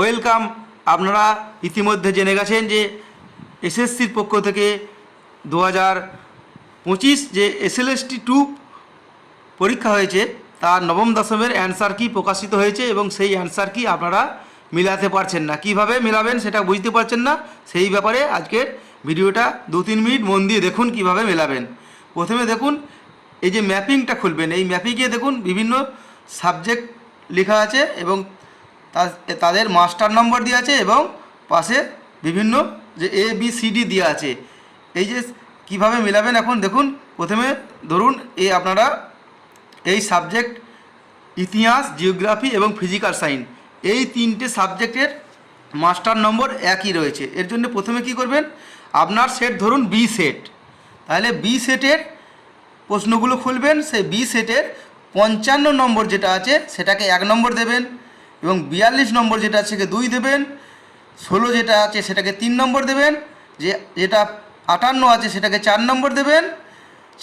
Welcome. আপনারা ইতিমধ্যে জেনে গেছেন যে এসএসসির পক্ষ থেকে দু হাজার পঁচিশ যে এসএলএসটি টু পরীক্ষা হয়েছে, তার নবম দশমের অ্যান্সার কি প্রকাশিত হয়েছে এবং সেই অ্যান্সার কি আপনারা মিলাতে পারছেন না। কীভাবে মিলাবেন সেটা বুঝতে পারছেন না, সেই ব্যাপারে আজকের ভিডিওটা দু তিন মিনিট মন দিয়ে দেখুন কীভাবে মেলাবেন। প্রথমে দেখুন, এই যে ম্যাপিংটা খুলবেন, এই ম্যাপিংয়ে দেখুন বিভিন্ন সাবজেক্ট লেখা আছে এবং তাদের মাস্টার নম্বর দেওয়া আছে এবং পাশে বিভিন্ন যে এ বি সি ডি দেওয়া আছে। এই যে কীভাবে মেলাবেন এখন দেখুন, প্রথমে ধরুন এই আপনারা এই সাবজেক্ট ইতিহাস, জিওগ্রাফি এবং ফিজিক্যাল সায়েন্স এই তিনটে সাবজেক্টের মাস্টার নম্বর একই রয়েছে। এর জন্য প্রথমে কি করবেন? আপনার সেট ধরুন বি সেট। তাহলে বি সেটের প্রশ্নগুলো খুলবেন। সেই বি সেটের পঞ্চান্ন নম্বর যেটা আছে, সেটাকে এক নম্বর দেবেন। এবং বিয়াল্লিশ নম্বর যেটা আছে দুই দেবেন, ষোলো যেটা আছে সেটাকে তিন নম্বর দেবেন, যে যেটা আটান্ন আছে সেটাকে চার নম্বর দেবেন,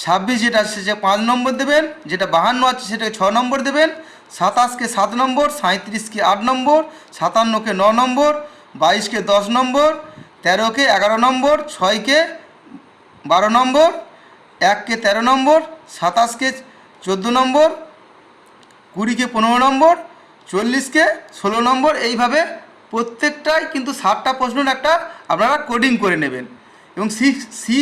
ছাব্বিশ যেটা আছে সেটা পাঁচ নম্বর দেবেন, যেটা বাহান্ন আছে সেটাকে ছ নম্বর দেবেন, সাতাশকে সাত নম্বর সাঁত্রিশকে আট নম্বর, সাতান্নকে ন নম্বর, বাইশকে দশ নম্বর, তেরোকে এগারো নম্বর, ছয়কে বারো নম্বর, এককে তেরো নম্বর, সাতাশকে চোদ্দ নম্বর, কুড়িকে পনেরো নম্বর চল্লিশকে ষোলো নম্বর, এইভাবে প্রত্যেকটাই কিন্তু ষাটটা প্রশ্নের একটা আপনারা কোডিং করে নেবেন। এবং সি সি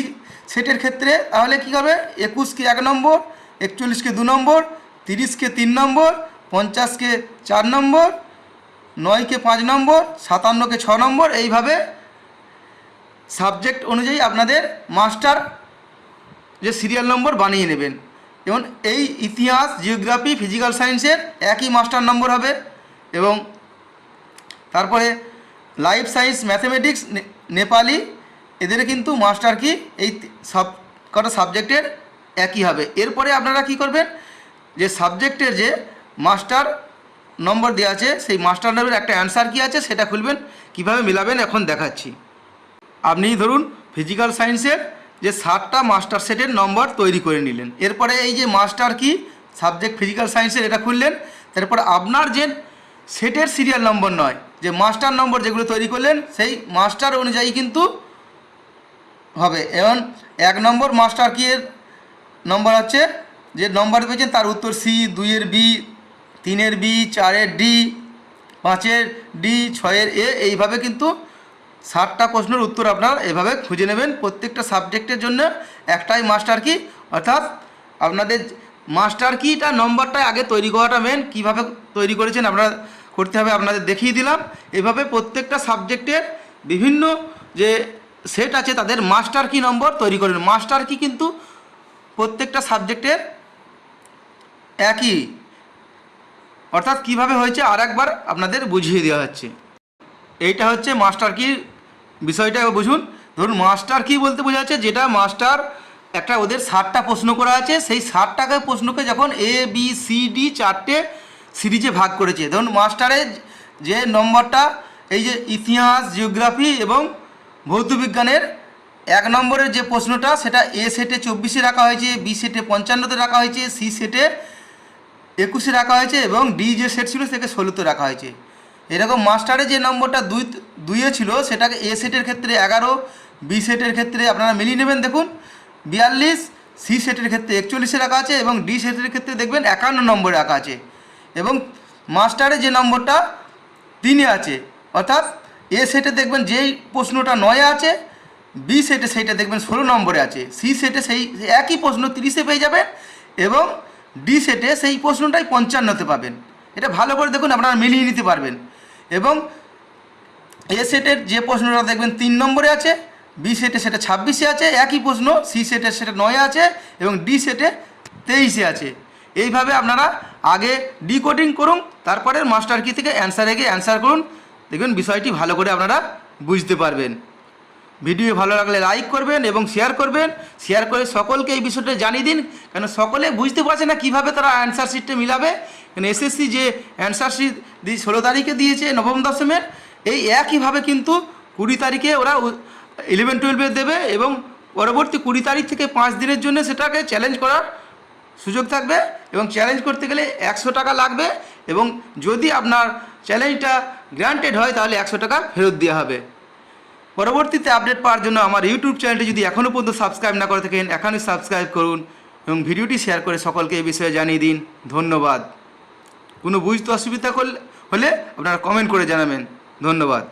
সেটের ক্ষেত্রে তাহলে কী হবে? একুশকে এক নম্বর, একচল্লিশকে দু নম্বর, তিরিশকে তিন নম্বর, পঞ্চাশকে চার নম্বর, নয়কে পাঁচ নম্বর, সাতান্নকে ছ নম্বর, এইভাবে সাবজেক্ট অনুযায়ী আপনাদের মাস্টার যে সিরিয়াল নম্বর বানিয়ে নেবেন। এবং এই ইতিহাস, জিওগ্রাফি, ফিজিক্যাল সায়েন্সের একই মাস্টার নম্বর হবে এবং তারপরে লাইফ সায়েন্স, ম্যাথমেটিক্স নেপালি, এদের কিন্তু মাস্টার কি? এই সব কটা সাবজেক্টের একই হবে। এরপরে আপনারা কি করবেন? যে সাবজেক্টের যে মাস্টার নম্বর দেওয়া আছে, সেই মাস্টার নম্বরের একটা অ্যান্সার কি আছে, সেটা খুলবেন। কীভাবে মিলাবেন, এখন দেখাচ্ছি। আপনি ধরুন, ফিজিক্যাল সায়েন্সের যে ষাটটা মাস্টার সেটের নম্বর তৈরি করে নিলেন। এরপরে এই যে মাস্টার কি? সাবজেক্ট ফিজিক্যাল সায়েন্সের এটা খুললেন। তারপর আপনার যে সেটের সিরিয়াল নম্বর নয়, যে মাস্টার নম্বর যেগুলো তৈরি করলেন, সেই মাস্টার অনুযায়ী কিন্তু হবে। এবং এক নম্বর মাস্টার কি এর নম্বর হচ্ছে যে নম্বর পেয়েছেন তার উত্তর সি, দুইয়ের বি, তিনের বি, চারের ডি, পাঁচের ডি, ছয়ের এ, এইভাবে কিন্তু ষাটটা প্রশ্নের উত্তর আপনারা এভাবে খুঁজে নেবেন। প্রত্যেকটা সাবজেক্টের জন্য একটাই মাস্টার কি? অর্থাৎ আপনাদের মাস্টার কিটা নম্বরটা আগে তৈরি করাটা মেন কীভাবে তৈরি করেছেন আপনারা করতে হবে, আপনাদের দেখিয়ে দিলাম। এভাবে প্রত্যেকটা সাবজেক্টের বিভিন্ন যে সেট আছে, তাদের মাস্টার কি নম্বর তৈরি করেন। মাস্টার কি কিন্তু প্রত্যেকটা সাবজেক্টের একই। অর্থাৎ কীভাবে হয়েছে আর একবার আপনাদের বুঝিয়ে দেওয়া হচ্ছে। এইটা হচ্ছে মাস্টার কি বিষয়টা বুঝুন। ধরুন মাস্টার কি বলতে বোঝা যাচ্ছে যেটা মাস্টার একটা ওদের ষাটটা প্রশ্ন করা আছে, সেই ষাটটাকে প্রশ্নকে যখন এ বি সি ডি চারটে সিরিজে ভাগ করেছে। ধরুন মাস্টারের যে নম্বরটা, এই যে ইতিহাস জিওগ্রাফি এবং ভৌতবিজ্ঞানের এক নম্বরের যে প্রশ্নটা, সেটা এ সেটে চব্বিশে রাখা হয়েছে বি সেটে পঞ্চান্নতে রাখা হয়েছে সি সেটে একুশে রাখা হয়েছে এবং ডি যে সেট ছিল, সেটাকে ষোলোতে রাখা হয়েছে। এরকম মাস্টারের যে নম্বরটা দুই, দুইয়ে ছিল, সেটাকে এ সেটের ক্ষেত্রে এগারো বি সেটের ক্ষেত্রে আপনারা মিলিয়ে নেবেন, দেখুন। বিয়াল্লিশ সি সেটের ক্ষেত্রে একচল্লিশে রাখা আছে এবং ডি সেটের ক্ষেত্রে দেখবেন একান্ন নম্বরে রাখা আছে। এবং মাস্টারের যে নম্বরটা তিনে আছে, অর্থাৎ এ সেটে দেখবেন যেই প্রশ্নটা নয়ে আছে বি সেটে সেইটা দেখবেন ষোলো নম্বরে আছে। সি সেটে সেই একই প্রশ্ন তিরিশে পেয়ে যাবেন এবং ডি সেটে সেই প্রশ্নটাই পঞ্চান্নতে পাবেন। এটা ভালো করে দেখুন, আপনারা মিলিয়ে নিতে পারবেন। এবং এ সেটের যে প্রশ্নটা দেখবেন তিন নম্বরে আছে, বি সেটে সেটা ছাব্বিশে আছে, একই প্রশ্ন, সি সেটে সেটা নয়ে আছে এবং ডি সেটে তেইশে আছে। এইভাবে আপনারা আগে ডিকোডিং করুন, তারপরে মাস্টার কি থেকে অ্যান্সার এগিয়ে অ্যান্সার করুন, দেখবেন বিষয়টি ভালো করে আপনারা বুঝতে পারবেন। ভিডিও ভালো লাগলে লাইক করবেন এবং শেয়ার করবেন, শেয়ার করে সকলকে এই বিষয়টা জানিয়ে দিন, কেন সকলে বুঝতে পারছে না কীভাবে তারা অ্যান্সার শিটটা মিলাবে এসএসসি যে অ্যান্সার শিট ষোলো তারিখে দিয়েছে, নবম দশমের, এই একইভাবে কিন্তু কুড়ি তারিখে ওরা ইলেভেন টুয়েলভে দেবে এবং পরবর্তী কুড়ি তারিখ থেকে পাঁচ দিনের জন্য সেটাকে চ্যালেঞ্জ করার সুযোগ থাকবে এবং চ্যালেঞ্জ করতে গেলে একশো টাকা লাগবে এবং যদি আপনার চ্যালেঞ্জটা গ্রান্টেড হয় তাহলে একশো টাকা ফেরত দেওয়া হবে। পরবর্তীতে আপডেট পাওয়ার জন্য আমার ইউটিউব চ্যানেলটি যদি এখনও পর্যন্ত সাবস্ক্রাইব না করে থাকেন, এখনই সাবস্ক্রাইব করুন এবং ভিডিওটি শেয়ার করে সকলকে এই বিষয়ে জানিয়ে দিন। ধন্যবাদ। কোনো বুঝতে অসুবিধা করলে হলে আপনারা কমেন্ট করে জানাবেন। ধন্যবাদ।